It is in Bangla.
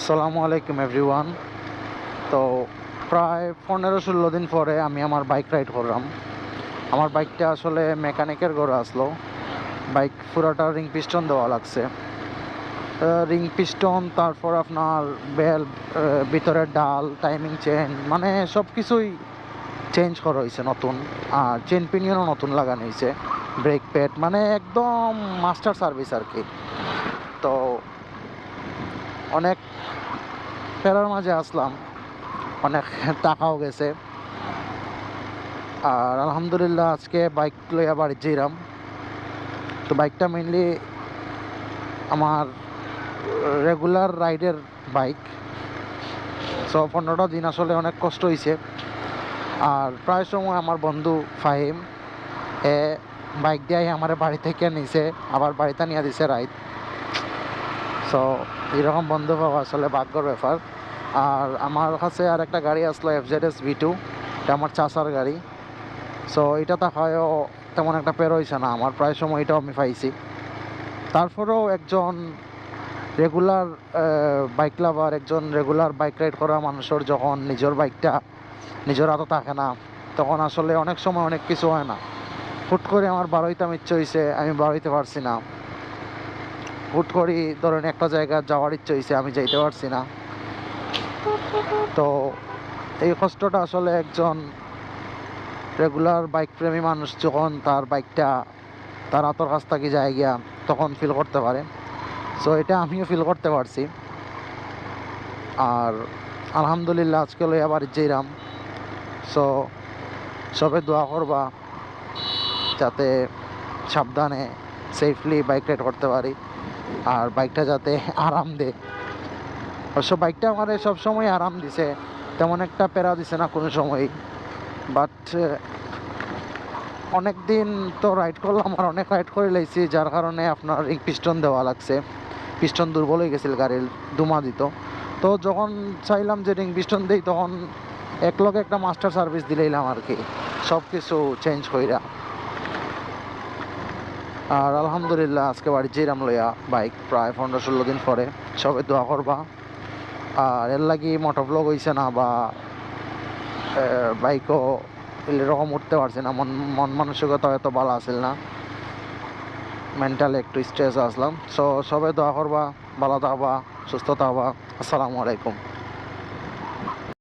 আসসালামু আলাইকুম এভরিওয়ান তো প্রায় পনেরো ষোলো দিন পরে আমি আমার বাইক রাইড করলাম। আমার বাইকটা আসলে মেকানিকের ঘরে আসলো। বাইক পুরোটা রিং পিস্টন দেওয়া লাগছে। রিং পিস্টন তারপর আপনার বেল ভিতরের ডাল টাইমিং চেন মানে সব কিছুই চেঞ্জ করা হয়েছে নতুন। আর চেন পিনিয়নও নতুন লাগানো হয়েছে। ব্রেক প্যাড মানে একদম মাস্টার সার্ভিস আর কি। অনেক ফেরার মাঝে আসলাম। অনেক টাকাও গেছে। আর আলহামদুলিল্লাহ আজকে বাইক লইয়া বাড়ি যেরাম। তো বাইকটা মেনলি আমার রেগুলার রাইডের বাইক। সো পনেরোটা দিন আসলে অনেক কষ্ট হয়েছে আর প্রায় সময় আমার বন্ধু ফাহিম, এ বাইক দিয়ে আমার বাড়ি থেকে নিছে, আবার বাড়িতে নিয়ে দিছে রাইড সো এরকম বন্ধু পাওয়া আসলে ভাগ্যর ব্যাপার। আর আমার কাছে আর একটা গাড়ি আসলো F Z S V two এটা আমার চাষার গাড়ি। সো এটা তো হয়ও তেমন একটা পের হয়েছে না। আমার প্রায় সময় এটাও আমি পাইছি। তারপরেও একজন রেগুলার বাইক লাভার একজন রেগুলার বাইক রাইড করা মানুষের যখন নিজের বাইকটা নিজের হাতে থাকে না, তখন আসলে অনেক সময় অনেক কিছু হয় না। হুট করে আমার বারোইতাম ইচ্ছে হয়েছে আমি বারোইতে পারছি না। হুট করি ধরেন একটা জায়গায় যাওয়ার ইচ্ছে হয়েছে আমি যাইতে পারছি না। তো এই কষ্টটা আসলে একজন রেগুলার বাইক প্রেমী মানুষ যখন তার বাইকটা তার হাতর কাছ থেকে যায় গিয়া তখন ফিল করতে পারে। সো এটা আমিও ফিল করতে পারছি। আর আলহামদুলিল্লাহ আজকে লইয়া বাড়ির যেরাম সো সবে দোয়া করবা যাতে সাবধানে সেফলি বাইক রাইড করতে পারি। আর বাইকটা যাতে আরাম দেয় অবশ্য বাইকটা আমার সবসময় আরাম দিছে, তেমন একটা প্যারা দিছে না কোনো সময় বাট অনেক দিন তো রাইড করলাম আর অনেক রাইড করে লাইছি, যার কারণে আপনার এই পিস্টন দেওয়া লাগছে। পিস্টন দুর্বল হয়ে গেছিল গাড়ির দুমা দিত। তো যখন চাইলাম যে রিং পিস্টন দিই, তখন এক লগে একটা মাস্টার সার্ভিস দিলাইলাম আর কি। সব কিছু চেঞ্জ কইরা। আর আলহামদুলিল্লাহ, আজকে বাড়ি যেরাম লইয়া বাইক প্রায় পনেরো ষোলো দিন পরে সবে দোয়া করবা। আর এর লাগি মোটর ব্লগ হয়েছে না বা বাইকও এরকম উঠতে পারছে না। মন মন মানসিকতা এত ভালো আসিল না। মেন্টালি একটু স্ট্রেস আসলাম। সো সবে দোয়া করবা, ভালো থাকবা, সুস্থ থাকবা। আসসালামু আলাইকুম।